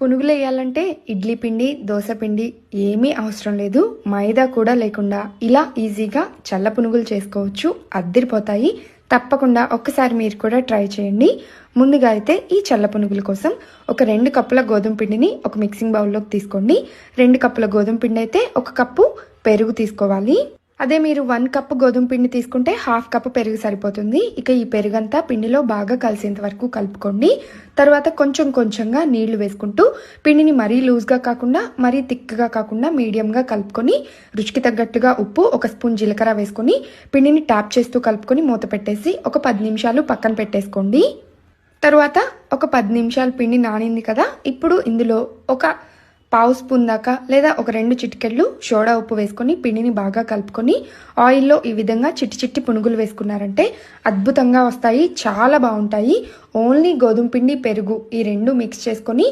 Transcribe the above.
పునుగులు వేయాలంటే ఇడ్లీ పిండి దోశ పిండి ఏమీ అవసరం లేదు. మైదా కూడా లేకుండా ఇలా ఈజీగా చల్ల పునుగులు చేసుకోవచ్చు. అద్దిరిపోతాయి. తప్పకుండా ఒక్కసారి మీరు కూడా ట్రై చేయండి. ముందుగా అయితే ఈ చల్ల పునుగుల కోసం ఒక రెండు కప్పుల గోధుమ పిండిని ఒక మిక్సింగ్ బౌల్లోకి తీసుకోండి. రెండు కప్పుల గోధుమ పిండి అయితే ఒక కప్పు పెరుగు తీసుకోవాలి. అదే మీరు వన్ కప్ గోధుమ పిండి తీసుకుంటే హాఫ్ కప్ పెరుగు సరిపోతుంది. ఇక ఈ పెరుగంతా పిండిలో బాగా కలిసేంత వరకు కలుపుకోండి. తర్వాత కొంచెం కొంచెంగా నీళ్ళు వేసుకుంటూ పిండిని మరీ లూజ్గా కాకుండా మరీ థిక్గా కాకుండా మీడియంగా కలుపుకొని రుచికి తగ్గట్టుగా ఉప్పు ఒక స్పూన్ జీలకర్ర వేసుకొని పిండిని ట్యాప్ చేస్తూ కలుపుకొని మూత పెట్టేసి ఒక పది నిమిషాలు పక్కన పెట్టేసుకోండి. తరువాత ఒక పది నిమిషాలు పిండి నానింది కదా ఇప్పుడు ఇందులో ఒక పావు స్పూన్ దాకా లేదా ఒక రెండు చిటికెళ్ళు సోడా ఉప్పు వేసుకొని పిండిని బాగా కలుపుకొని ఆయిల్లో ఈ విధంగా చిట్టి చిట్టి పునుగులు వేసుకున్నారంటే అద్భుతంగా వస్తాయి చాలా బాగుంటాయి. ఓన్లీ గోధుమ పిండి పెరుగు ఈ రెండు మిక్స్ చేసుకొని